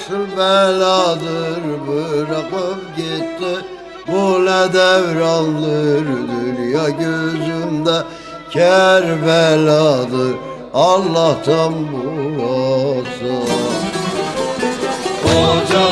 nasıl beladır Bırakıp gitti. Kule devrandır Dünya gözümde Kerbeladır. Allah'tan burası. Koca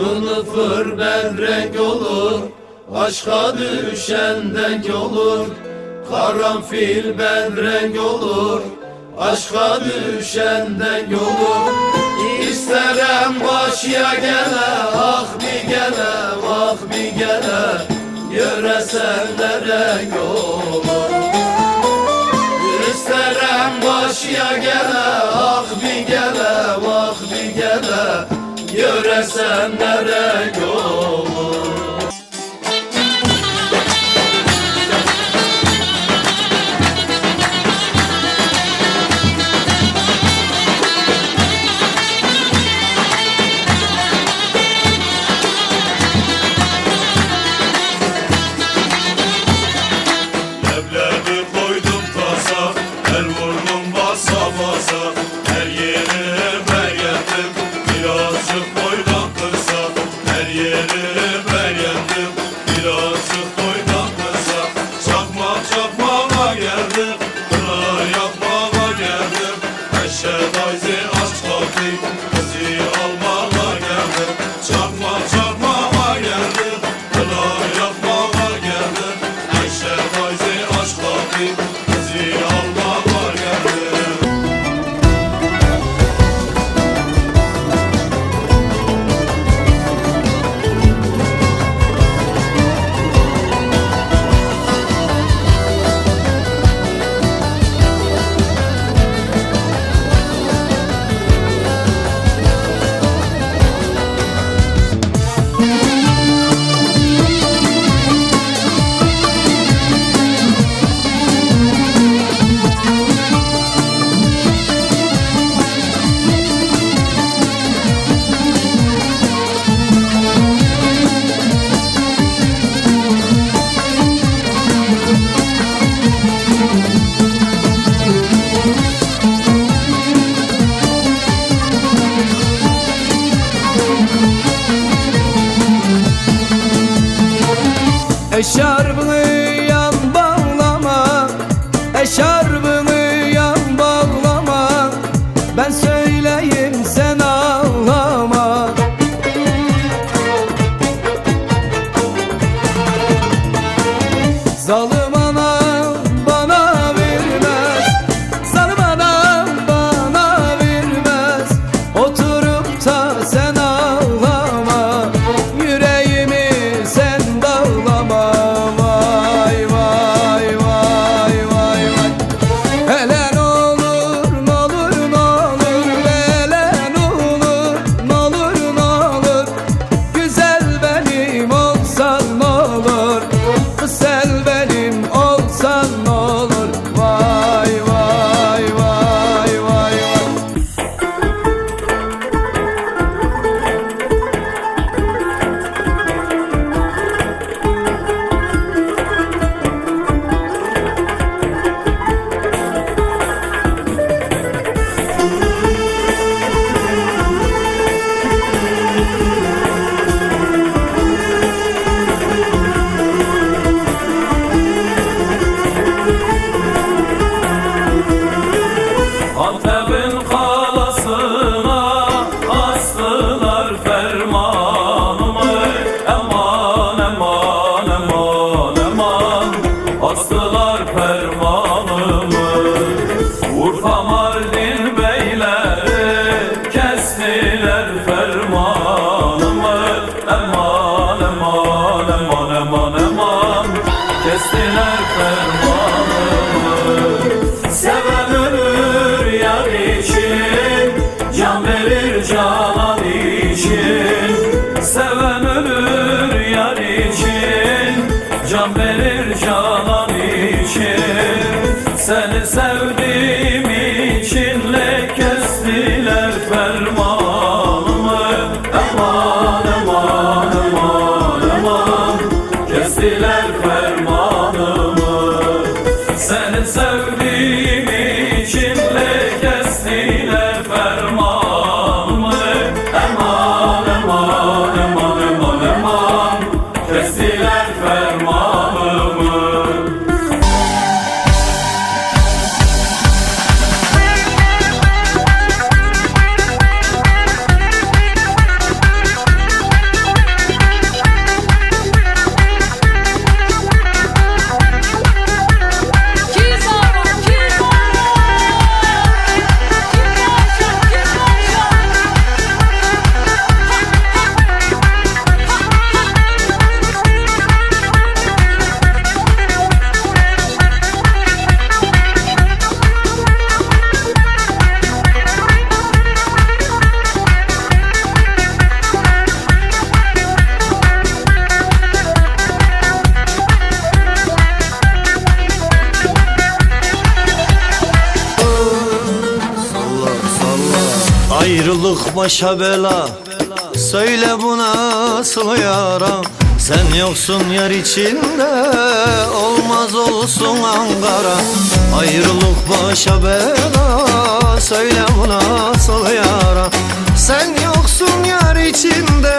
Kılıfır berrek olur Aşka düşen denk olur Karanfil berrek olur Aşka düşen denk olur İstərəm başıya gələ, ah ax bir gələ, ah vax bir gələ Görəsənlərə yolu İstərəm başıya gələ, ah ax bir gələ, vax bir gələ Görəsənlərə yolu 저, 저. Show. bastılar ferman ferman Ayrılık başa bela. Söyle bu nasıl yara Sen yoksun yer içinde Olmaz olsun Ankara. Ayrılık başa bela. Söyle bu nasıl yara Sen yoksun yer içinde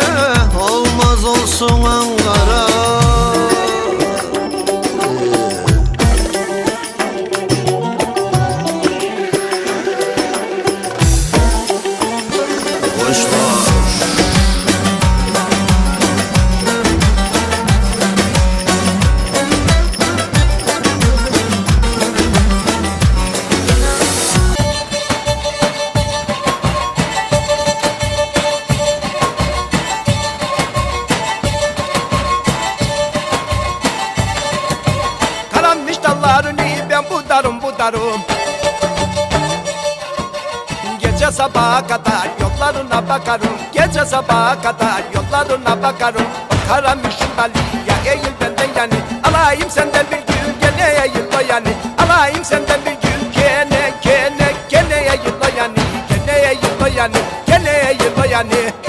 Olmaz olsun Ankara. bakarım. Gece sabaha kadar yollarına bakarım. Bakaram işin ya eğil benden yani. Alayım senden bir gün gene eğil o yani. Alayım senden bir gün gene gene gene eğil o yani. Gene eğil o yani gene eğil o yani.